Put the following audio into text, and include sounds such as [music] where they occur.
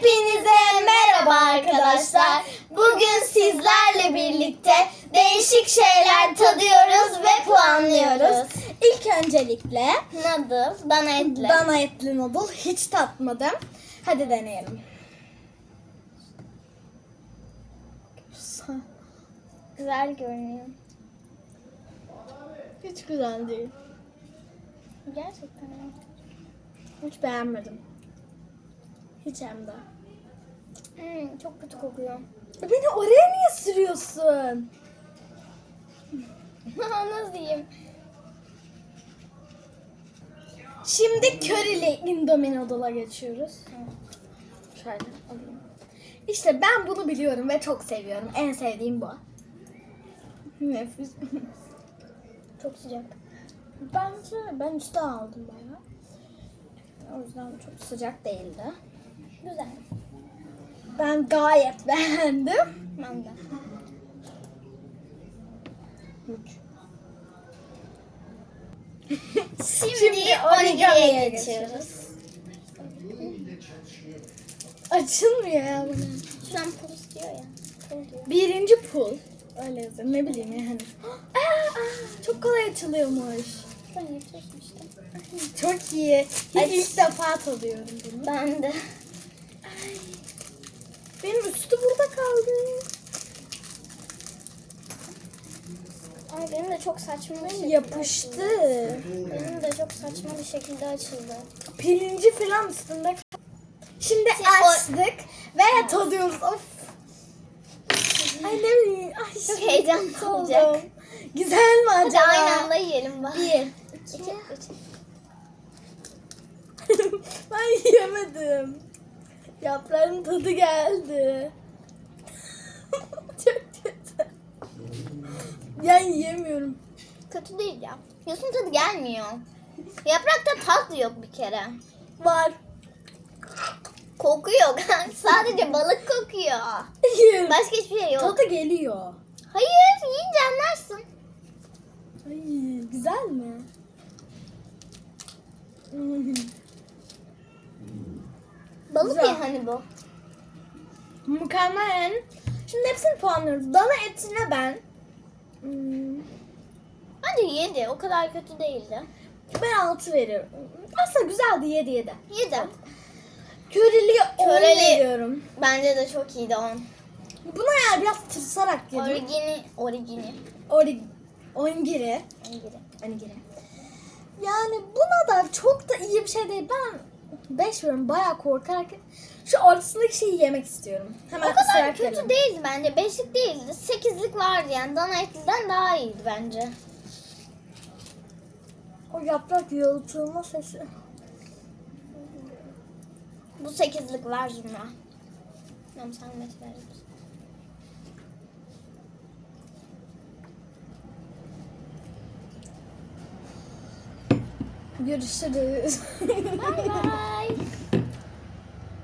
Hepinize merhaba arkadaşlar. Bugün sizlerle birlikte değişik şeyler tadıyoruz ve puanlıyoruz. İlk öncelikle Noodle, dana etli. dana etli noodle hiç tatmadım. Hadi deneyelim. Güzel görünüyor. Hiç güzel değil. Gerçekten? Hiç beğenmedim. Hiç hem de. Hmm, çok kötü kokuyor. Beni oraya niye sürüyorsun? [laughs] Nasıl diyeyim? Şimdi körili indomie noodle'a geçiyoruz. Şöyle alayım. İşte ben bunu biliyorum ve çok seviyorum. En sevdiğim bu. Nefis. [laughs] Çok sıcak. Bence ben üstte aldım bayağı. O yüzden çok sıcak değildi. Güzel. Ben gayet beğendim. Ben de. [laughs] Şimdi, Şimdi origamiye geçiyoruz. Açılmıyor ya bunu. Şuradan pul diyor ya. Pul. Birinci pul. Öyle yazıyor. Ne bileyim yani. [gasps] Aa, çok kolay açılıyormuş. Ben yapıyorsun işte. Çok iyi. Hiç ilk defa tadıyorum bunu. Ben de. Benim üstü burada kaldı. Ay benim de çok saçma bir şekilde Yapıştı. açıldı. Benim de çok saçma bir şekilde açıldı. Pirinci falan üstünde kal- Şimdi Şey, o- açtık ve tadıyoruz. Of. Ay ne bileyim. Ay, Çok heyecanlı olacak. Güzel mi Hadi acaba? aynı anda yiyelim bak. Bir. İki, üç. [laughs] ben yiyemedim. Yaprağın tadı geldi. [laughs] Çok kötü. Ben yiyemiyorum. Kötü değil ya. Yosun tadı gelmiyor. Yaprakta tat yok bir kere. Var. Koku yok. Sadece [laughs] balık kokuyor. Hayır. Başka hiçbir şey yok. Tadı geliyor. Hayır yiyince anlarsın. Ay, güzel mi? Hmm. Balık Güzel. ya hani bu. Mükemmel. Şimdi hepsini puanlıyoruz. Dana etine ben hmm, Bence yedi. O kadar kötü değildi. ben 6 veriyorum. Aslında güzeldi 7 7. Yedi. Köreliye 10 Köreli. veriyorum. Bence de çok iyiydi on. Buna ya biraz tırsarak yedim. Origini, origini. Ori Ongiri. Origini. Onigiri. Yani buna da çok da iyi bir şey değil. Ben 5 veriyorum. Bayağı korkarak. Şu ortasındaki şeyi yemek istiyorum. Hemen O kadar kötü yerim. değildi bence. Beşlik değildi. Sekizlik vardı yani. Dana etliden daha iyiydi bence. O yaprak yalıtılma sesi. Bu sekizlik var Zümra. Tamam sen beş Görüşürüz. Bye bye.